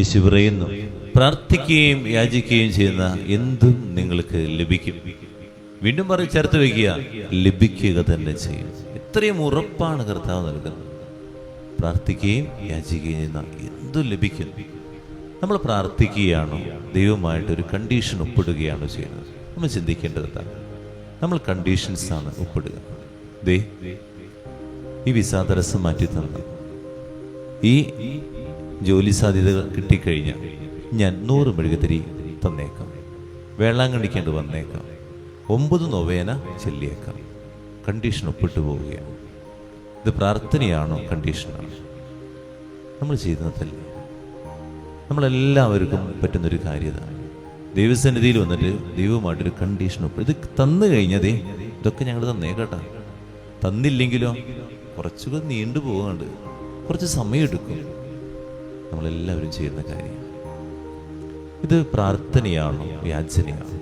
യേശു പറയുന്നു പ്രാർത്ഥിക്കുകയും യാചിക്കുകയും ചെയ്യുന്ന എന്തും നിങ്ങൾക്ക് ലഭിക്കും. വീണ്ടും പറഞ്ഞ് ചേർത്ത് വയ്ക്കുക ലഭിക്കുക തന്നെ ചെയ്യും. ഇത്രയും ഉറപ്പാണ് കർത്താവ് നൽകുന്നത്. പ്രാർത്ഥിക്കുകയും യാചിക്കുകയും ചെയ്യുന്ന എന്തും ലഭിക്കും. നമ്മൾ പ്രാർത്ഥിക്കുകയാണോ? ദൈവമായിട്ട് ഒരു കണ്ടീഷൻ ഒപ്പിടുകയാണോ ചെയ്യുന്നത്? നമ്മൾ ചിന്തിക്കേണ്ടത് നമ്മൾ കണ്ടീഷൻസ് ആണ് ഒപ്പിടുക. ദേ ഈ വിസാദരസം മാറ്റി തന്നു ഈ ജോലി സാധ്യതകൾ കിട്ടിക്കഴിഞ്ഞാൽ ഞാൻ നൂറ് മെഴുകുതിരി തന്നേക്കാം. വേളാങ്കണ്ണിക്കേണ്ടി വന്നേക്കാം. ഒമ്പത് നൊവേന ചൊല്ലിയേക്കാം. കണ്ടീഷൻ ഒപ്പിട്ട് പോവുകയാണ്. ഇത് പ്രാർത്ഥനയാണോ കണ്ടീഷനാണ് നമ്മൾ ചെയ്യുന്നതല്ല. നമ്മളെല്ലാവർക്കും പറ്റുന്നൊരു കാര്യത. ദൈവസന്നിധിയിൽ വന്നിട്ട് ദൈവമായിട്ടൊരു കണ്ടീഷൻ ഒപ്പ് ഇത് തന്നു കഴിഞ്ഞതേ ഇതൊക്കെ ഞങ്ങൾ തന്നേ കേട്ടാ. തന്നില്ലെങ്കിലോ? കുറച്ചുകൂടെ നീണ്ടു പോകാണ്ട് കുറച്ച് സമയം എടുക്കും നമ്മളെല്ലാവരും ചെയ്യുന്ന കാര്യം. ഇത് പ്രാർത്ഥനയാണോ? യാചനയാണോ?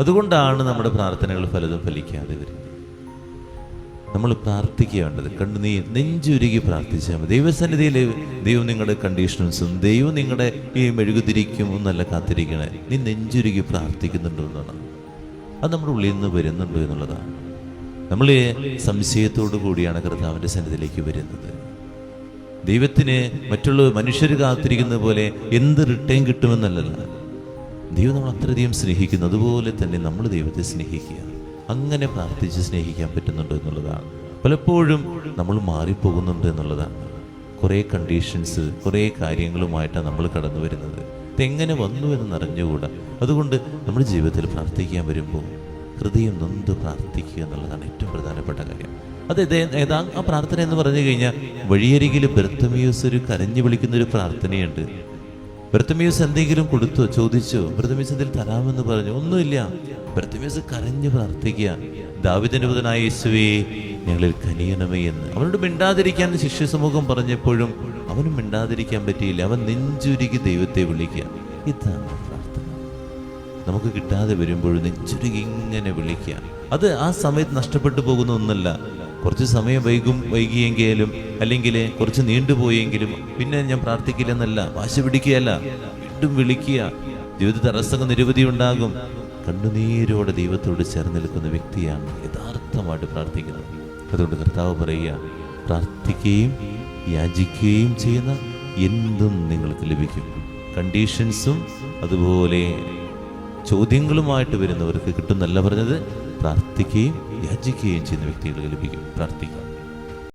അതുകൊണ്ടാണ് നമ്മുടെ പ്രാർത്ഥനകൾ പലതും ഫലിക്കാതെ വരുന്നത്. നമ്മൾ പ്രാർത്ഥിക്കേണ്ടത് കണ്ടു നീ നെഞ്ചുരുകി പ്രാർത്ഥിച്ചാൽ മതി. ദൈവസന്നിധിയിൽ ദൈവം നിങ്ങളുടെ കണ്ടീഷൻസും ദൈവം നിങ്ങളുടെ ഈ മെഴുകുതിരിക്കും എന്നല്ല കാത്തിരിക്കണേ. നീ നെഞ്ചുരുകി പ്രാർത്ഥിക്കുന്നുണ്ടോ എന്നാണ്. അത് നമ്മുടെ ഉള്ളിൽ നിന്ന് വരുന്നുണ്ടോ എന്നുള്ളതാണ്. നമ്മൾ സംശയത്തോടു കൂടിയാണ് കർത്താവിന്റെ സന്നിധിയിലേക്ക് വരുന്നത്. ദൈവത്തിന് മറ്റുള്ള മനുഷ്യർ കാത്തിരിക്കുന്നത് പോലെ എന്ത് റിട്ടേൺ കിട്ടുമെന്നല്ലല്ല. ദൈവം നമ്മൾ അത്രയധികം സ്നേഹിക്കുന്നു. അതുപോലെ തന്നെ നമ്മൾ ദൈവത്തെ സ്നേഹിക്കുക. അങ്ങനെ പ്രാർത്ഥിച്ച് സ്നേഹിക്കാൻ പറ്റുന്നുണ്ട് എന്നുള്ളതാണ്. പലപ്പോഴും നമ്മൾ മാറിപ്പോകുന്നുണ്ട് എന്നുള്ളതാണ്. കുറേ കണ്ടീഷൻസ് കുറേ കാര്യങ്ങളുമായിട്ടാണ് നമ്മൾ കടന്നു വരുന്നത് ഇതെങ്ങനെ വന്നു എന്ന് അറിഞ്ഞുകൂടാ അതുകൊണ്ട് നമ്മുടെ ജീവിതത്തിൽ പ്രാർത്ഥിക്കാൻ വരുമ്പോൾ ഹൃദയം നൊന്ത് പ്രാർത്ഥിക്കുക എന്നുള്ളതാണ് ഏറ്റവും പ്രധാനപ്പെട്ട കാര്യം. അത് ഏതാ ആ പ്രാർത്ഥന എന്ന് പറഞ്ഞു കഴിഞ്ഞാൽ വഴിയരികിൽ ബ്രത്തമ്യൂസ് ഒരു കരഞ്ഞു വിളിക്കുന്ന ഒരു പ്രാർത്ഥനയുണ്ട്. ബ്രത്തമ്യൂസ് എന്തെങ്കിലും കൊടുത്തോ ചോദിച്ചോ ബ്രത്തമ്യൂസ് എന്തെങ്കിലും തരാമെന്ന് പറഞ്ഞു ഒന്നുമില്ല. ബ്രത്തമ്യൂസ് കരഞ്ഞു പ്രാർത്ഥിക്കുക. ദാവിദിന്റെ ബുധനായ യേശുവേ ഞങ്ങളിൽ കനിയണമേ എന്ന്. അവനോട് മിണ്ടാതിരിക്കാൻ ശിഷ്യ സമൂഹം പറഞ്ഞപ്പോഴും അവനും മിണ്ടാതിരിക്കാൻ പറ്റിയില്ല. അവൻ നെഞ്ചുരുകി ദൈവത്തെ വിളിക്കുക. ഇതാണ് പ്രാർത്ഥന. നമുക്ക് കിട്ടാതെ വരുമ്പോൾ നെഞ്ചുരുകി ഇങ്ങനെ വിളിക്കുക. അത് ആ സമയത്ത് നഷ്ടപ്പെട്ടു പോകുന്ന ഒന്നല്ല. കുറച്ച് സമയം വൈകും വൈകിയെങ്കിലും അല്ലെങ്കിൽ കുറച്ച് നീണ്ടുപോയെങ്കിലും പിന്നെ ഞാൻ പ്രാർത്ഥിക്കില്ലെന്നല്ല വാശ പിടിക്കുകയല്ല വീണ്ടും വിളിക്കുക. ജീവിത തടസ്സങ്ങൾ നിരവധി ഉണ്ടാകും. കണ്ണുനീരോടെ ദൈവത്തോട് ചേർന്ന് നിൽക്കുന്ന വ്യക്തിയാണ് യഥാർത്ഥമായിട്ട് പ്രാർത്ഥിക്കുന്നത്. അതുകൊണ്ട് കർത്താവ് പറയുക പ്രാർത്ഥിക്കുകയും യാചിക്കുകയും ചെയ്യുന്ന എന്തും നിങ്ങൾക്ക് ലഭിക്കും. കണ്ടീഷൻസും അതുപോലെ ചോദ്യങ്ങളുമായിട്ട് വരുന്നവർക്ക് കിട്ടുന്നല്ല പറഞ്ഞത് പ്രാർത്ഥിക്കുകയും യാചിക്കുകയും ചെയ്യുന്ന വ്യക്തികൾക്ക് ലഭിക്കും. പ്രാർത്ഥിക്കാം.